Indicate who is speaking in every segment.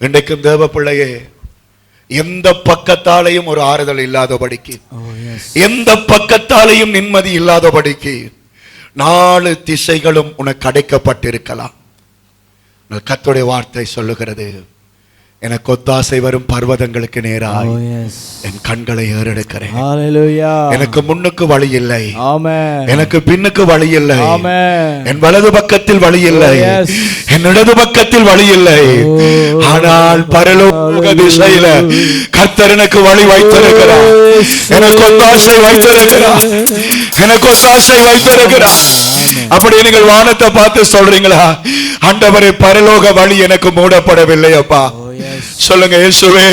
Speaker 1: இன்றைக்கும் தேவ பிள்ளையே எந்த பக்கத்தாலையும் ஒரு ஆறுதல் இல்லாதபடிக்கு
Speaker 2: Oh.
Speaker 1: எந்த பக்கத்தாலையும் நிம்மதி இல்லாதபடிக்கு நாலு திசைகளும் உனக்கு அடைக்கப்பட்டிருக்கலாம் ஆனால் கர்த்தருடைய வார்த்தை சொல்லுகிறது எனக்கு ஒத்தாசை வரும் பர்வதங்களுக்கு நேராய்
Speaker 2: Oh.
Speaker 1: என் கண்களை ஏறெடுக்கிறேன். எனக்கு முன்னுக்கு வழி இல்லை. எனக்கு பின்னுக்கு வழி இல்லை. என் வலது பக்கத்தில் வழி இல்லை
Speaker 2: Oh.
Speaker 1: என் இடது பக்கத்தில் வழி இல்லை
Speaker 2: Oh.
Speaker 1: ஆனால் பரலோக திசையில கர்த்தர் எனக்கு வழி வைத்திருக்கிறார். எனக்கு ஒத்தாசை வைத்திருக்கிறார் எனக்கு ஒத்தாசை வைத்திருக்கிறார் அப்படி நீங்கள் வானத்தை பார்த்து சொல்றீங்களா ஆண்டவரே பரலோக வழி எனக்கு மூடப்படவில்லை அப்பா. சொல்லுங்க இயேசுவே.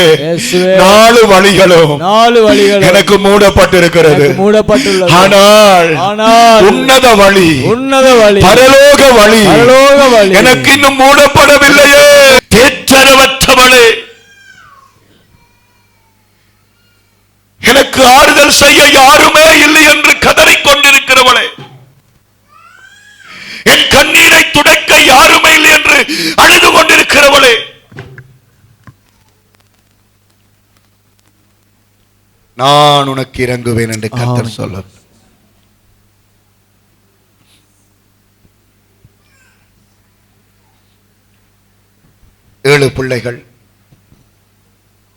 Speaker 1: நாலு வழிகளும்
Speaker 2: நாலு வழிகள்
Speaker 1: எனக்கு மூடப்பட்டிருக்கிறது.
Speaker 2: மூடப்பட்டுள்ளது.
Speaker 1: ஆனால்
Speaker 2: ஆனால்
Speaker 1: உன்னத வழி
Speaker 2: உன்னத வழி
Speaker 1: பரலோக வழி
Speaker 2: பரலோக வழி.
Speaker 1: எனக்கு இன்னும் மூடப்படவில்லையே. தேற்றரவற்றவளே எனக்கு ஆறுதல் செய்ய யாருமே நான் உனக்கு இறங்குவேன் என்று கர்த்தர்
Speaker 2: ஆமென்.
Speaker 1: சொல்ல ஏழு பிள்ளைகள்.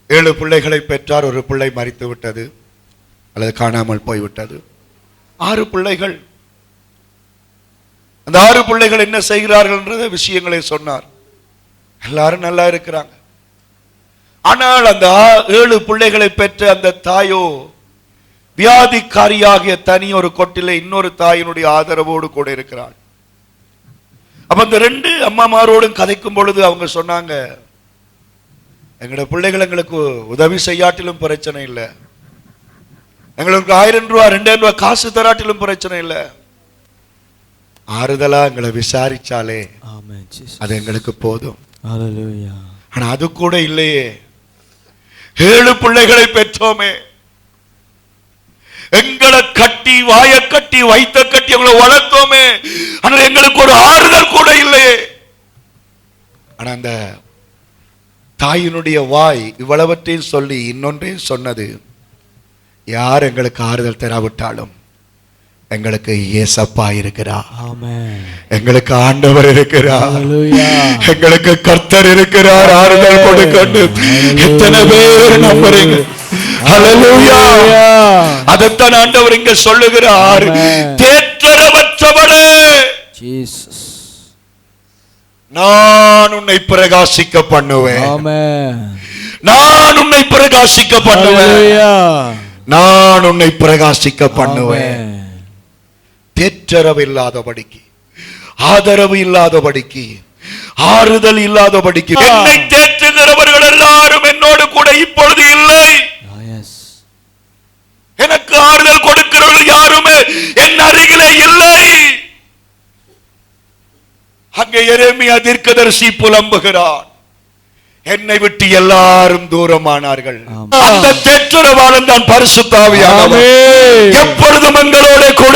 Speaker 1: ஏழு பிள்ளைகளை பெற்றார் ஒரு பிள்ளை மறித்து விட்டது அல்லது காணாமல் போய்விட்டது. ஆறு பிள்ளைகள். அந்த ஆறு பிள்ளைகள் என்ன செய்கிறார்கள் என்ற விஷயங்களை சொன்னார். எல்லாரும் நல்லா இருக்கிறாங்க. ஆனால் அந்த ஏழு பிள்ளைகளை பெற்ற அந்த தாயோ வியாதிக்காரியாகிய தனி ஒரு கொட்டிலே இன்னொரு தாயினுடைய ஆதரவோடு கூட இருக்கிறாள். அப்ப அந்த ரெண்டு அம்மாமாரோடும் கதைக்கும் பொழுது அவங்க சொன்னாங்க எங்களோட பிள்ளைகள் எங்களுக்கு உதவி செய்யாட்டிலும் பிரச்சனை இல்லை. எங்களுக்கு ஆயிரம் ரூபாய் ரெண்டாயிரம் ரூபாய் காசு தராட்டிலும் பிரச்சனை இல்லை. ஆறுதலா எங்களை விசாரிச்சாலே. அது எங்களுக்கு போதும். ஆனா அது கூட இல்லையே. ஏழு பிள்ளைகளை பெற்றோமே. எங்களை கட்டி வாய கட்டி வைத்த கட்டி எங்களை வளர்த்தோமே. ஆனால் எங்களுக்கு ஒரு ஆறுதல் கூட இல்லையே. ஆனா அந்த தாயினுடைய வாய் இவ்வளவற்றையும் சொல்லி இன்னொன்றையும் சொன்னது யார் எங்களுக்கு ஆறுதல் தராவிட்டாலும்? எங்களுக்கு ஏசப்பா இருக்கிறார்.
Speaker 2: Amen.
Speaker 1: எங்களுக்கு ஆண்டவர் இருக்கிறார். எங்களுக்கு கர்த்தர் இருக்கிறார். ஆறுதல் கொடுக்கணும் எத்தனை பேர் நம்புறீங்க. அதைத்தான் ஆண்டவர் இங்க சொல்லுகிறார்.
Speaker 2: Jesus.
Speaker 1: நான் உன்னை பிரகாசிக்க பண்ணுவேன். நான் உன்னை பிரகாசிக்க பண்ணுவேன். நான் உன்னை பிரகாசிக்க பண்ணுவேன். தேற்றரவு இல்லாதபடிக்கு ஆதரவு இல்லாதபடிக்கு ஆறுதல் இல்லாதபடிக்கு. என்னை தேற்றுகிறவர்கள் எல்லாரும் என்னோடு கூட இப்பொழுது இல்லை. எனக்கு ஆறுதல் கொடுக்கிறவர்கள் யாருமே என் அருகிலே இல்லை. அங்கே எரேமியா தீர்க்கதரிசி புலம்புகிறான். என்னை விட்டு எல்லாரும் தூரமானார்கள். அந்த தேற்றரவாளன் தான் பரிசுத்தாவியானவர். எப்பொழுதும் எங்களோட கூட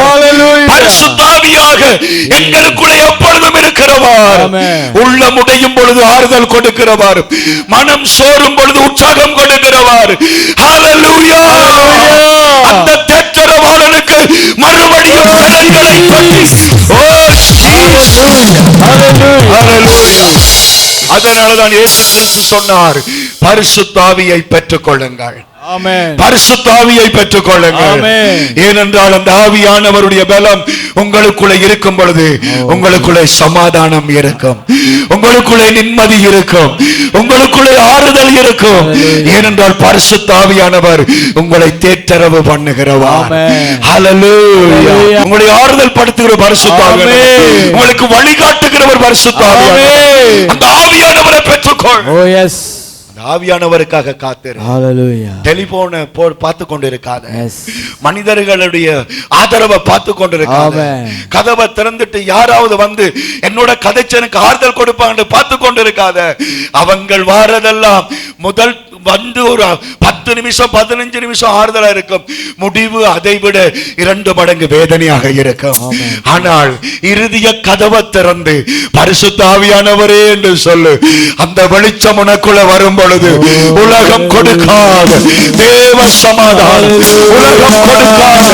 Speaker 2: Hallelujah.
Speaker 1: பரிசுத்தாவியாக எங்களுக்குள்ள எப்பொழுதும் இருக்கிறவர்
Speaker 2: Amen.
Speaker 1: உள்ளம் உடையும் பொழுது ஆறுதல் கொடுக்கிறவர் மனம் சோறும் பொழுது உற்சாகம் கொடுக்கிறவர் Hallelujah.
Speaker 2: Hallelujah.
Speaker 1: அந்த தேற்றரவாளனுக்கு மறுபடியும் கடன்களை தட்டி ஓ Hallelujah. அதனாலதான் இயேசு கிறிஸ்து சொன்னார் பரிசுத்தாவியை பெற்றுக் கொள்ளுங்கள் பரிசுத்தாவியை பெற்றுக் கொள்ளுங்கள். ஏனென்றால் அந்த ஆவியானவருடைய பலம் உங்களுக்குள்ளே இருக்கும் பொழுது உங்களுக்குள்ளே சமாதானம் இருக்கும் உங்களுக்குள்ளே நிம்மதி இருக்கும் உங்களுக்குள்ளே ஆறுதல் இருக்கும். ஏனென்றால் பரிசுத்தாவியானவர் உங்களை தேற்றரவு பண்ணுகிறவர். உங்களை ஆறுதல் படுத்துகிற
Speaker 2: ஆமென்.
Speaker 1: உங்களுக்கு வழிகாட்டுகிறவர்
Speaker 2: ஆமென்.
Speaker 1: அந்த ஆவியானவரை பெற்றுக்கொள். அந்த ஆவியானவருக்காக காத்திரு. டெலிபோனை போ பார்த்து கொண்டிருக்காத. மனிதர்களுடைய ஆதரவை பார்த்து கொண்டிருக்காத. கதவை திறந்துட்டு யாராவது வந்து என்னோட கதைச்சு எனக்கு ஆறுதல் கொடுப்பாங்க பார்த்து கொண்டிருக்காத அவங்கள் வாரதெல்லாம் முதல் வந்து ஒரு பத்து நிமிஷம் பதினஞ்சு நிமிஷம் ஆறுதலா இருக்கும். முடிவு அதை விட இரண்டு மடங்கு வேதனையாக இருக்கும். ஆனால் இறுதிய கதவை திறந்து பரிசுத்த ஆவியானவரே என்று சொல்லு. அந்த வெளிச்சம் உனக்குள்ள வரும் பொழுது உலகம் கொடுக்காத தேவ சமாதானம் உலகம் கொடுக்காத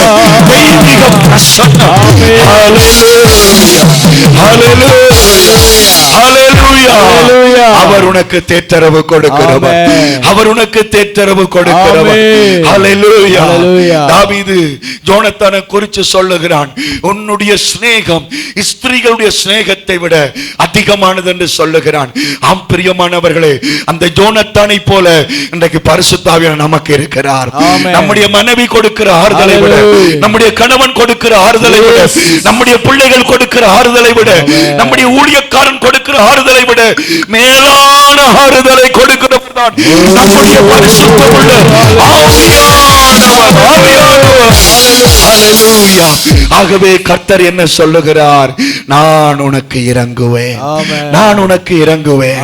Speaker 1: தெய்வீக பிரசன்னம். அவர் உனக்கு தேற்றரவு கொடுக்கிறவர். அவர் உனக்கு தேற்றரவு கொடுக்கிறவர். Hallelujah. தாவீது ஜோனத்தானை குறித்து சொல்லுகிறான் உன்னுடைய சிநேகம் ஸ்திரீகளுடைய சிநேகத்தை விட அதிகமானது என்று சொல்லுகிறான் ஆம் பிரியமானவர்களே அந்த ஜோனத்தானை போல இன்றைக்கு பரிசுத்தாவியான நமக்கு இருக்கிறார். நம்முடைய மனைவி கொடுக்கிற ஆறுதலை விட. நம்முடைய கணவன் கொடுக்கிற ஆறுதலை விட. நம்முடைய பிள்ளைகள் கொடுக்கிற ஆறுதலை விட. நம்முடைய ஊழியக்காரன் கொடுக்கிற ஆறுதலை விட மேலான ஆறுதலை கொடுக்கிறவர் தான் நம்முடைய ஆவியானவர் Hallelujah. ஆகவே கர்த்தர் என்ன சொல்லுகிறார்? நான் உனக்கு இறங்குவேன். நான் உனக்கு இறங்குவேன்.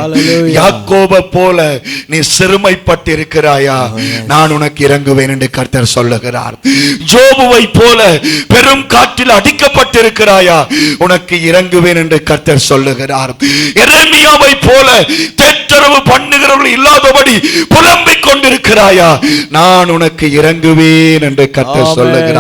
Speaker 1: யாக்கோப போல நீ சிறுமைப்பட்டிருக்கிறாயா. நான் உனக்கு இறங்குவேன் என்று கர்த்தர் சொல்லுகிறார். ஜோபுவை போல பெரும் காற்றில் அடிக்கப்பட்டிருக்கிறாயா? உனக்கு இறங்குவேன் என்று கர்த்தர் சொல்லுகிறார். எரேமியாவை போல தேற்றரவு பண்ணுகிறவர்கள் இல்லாதபடி புலம்பிக் கொண்டிருக்கிறாயா நான் உனக்கு இறங்குவேன் என்று
Speaker 2: Amen.
Speaker 1: சொல்லுகிறார்